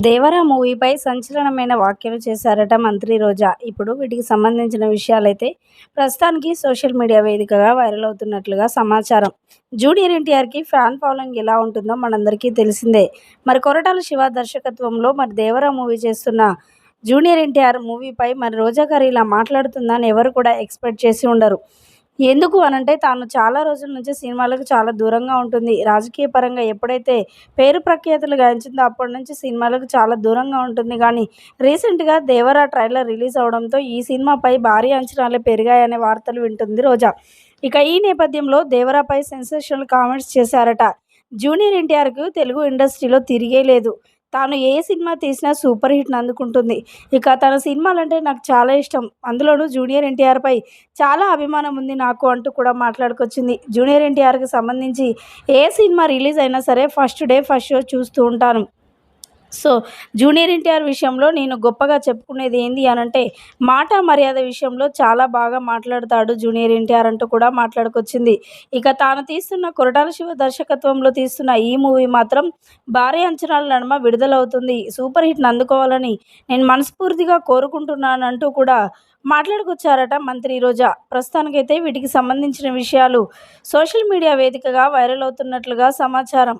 దేవరా మూవీపై సంచలనమైన వ్యాఖ్యలు చేశారట మంత్రి రోజా. ఇప్పుడు వీటికి సంబంధించిన విషయాలైతే ప్రస్తుతానికి సోషల్ మీడియా వేదికగా వైరల్ అవుతున్నట్లుగా సమాచారం. జూనియర్ ఎన్టీఆర్కి ఫ్యాన్ ఫాలోయింగ్ ఎలా ఉంటుందో మనందరికీ తెలిసిందే. మరి కొరటాల శివ దర్శకత్వంలో మరి దేవరా మూవీ చేస్తున్న జూనియర్ ఎన్టీఆర్ మూవీపై మరి రోజా గారు ఇలా మాట్లాడుతుందని ఎవరు కూడా ఎక్స్పెక్ట్ చేసి ఉండరు. ఎందుకు అనంటే తాను చాలా రోజుల నుంచి సినిమాలకు చాలా దూరంగా ఉంటుంది. రాజకీయ పరంగా ఎప్పుడైతే పేరు ప్రఖ్యాతులు గాంచిందో అప్పటి నుంచి సినిమాలకు చాలా దూరంగా ఉంటుంది. కానీ రీసెంట్గా దేవరా ట్రైలర్ రిలీజ్ అవడంతో ఈ సినిమాపై భారీ అంచనాలే పెరిగాయనే వార్తలు వింటుంది రోజా. ఇక ఈ నేపథ్యంలో దేవరాపై సెన్సేషనల్ కామెంట్స్ చేశారట. జూనియర్ ఎన్టీఆర్కు తెలుగు ఇండస్ట్రీలో తిరిగే లేదు. తాను ఏ సినిమా తీసినా సూపర్ హిట్ని అందుకుంటుంది. ఇక తన సినిమాలంటే నాకు చాలా ఇష్టం. అందులోనూ జూనియర్ ఎన్టీఆర్పై చాలా అభిమానం ఉంది నాకు అంటూ కూడా మాట్లాడుకొచ్చింది. జూనియర్ ఎన్టీఆర్కి సంబంధించి ఏ సినిమా రిలీజ్ అయినా సరే ఫస్ట్ డే ఫస్ట్ షో చూస్తూ ఉంటాను. సో జూనియర్ ఎన్టీఆర్ విషయంలో నేను గొప్పగా చెప్పుకునేది ఏంది అని అంటే మాట మర్యాద విషయంలో చాలా బాగా మాట్లాడతాడు జూనియర్ ఎన్టీఆర్ అంటూ కూడా మాట్లాడుకొచ్చింది. ఇక తాను తీస్తున్న కొరటాల శివ దర్శకత్వంలో తీస్తున్న ఈ మూవీ మాత్రం భారీ అంచనాల నడుమ విడుదలవుతుంది. సూపర్ హిట్ని అందుకోవాలని నేను మనస్ఫూర్తిగా కోరుకుంటున్నాను అంటూ కూడా మాట్లాడుకొచ్చారట మంత్రి రోజా. ప్రస్తుతానికైతే వీటికి సంబంధించిన విషయాలు సోషల్ మీడియా వేదికగా వైరల్ అవుతున్నట్లుగా సమాచారం.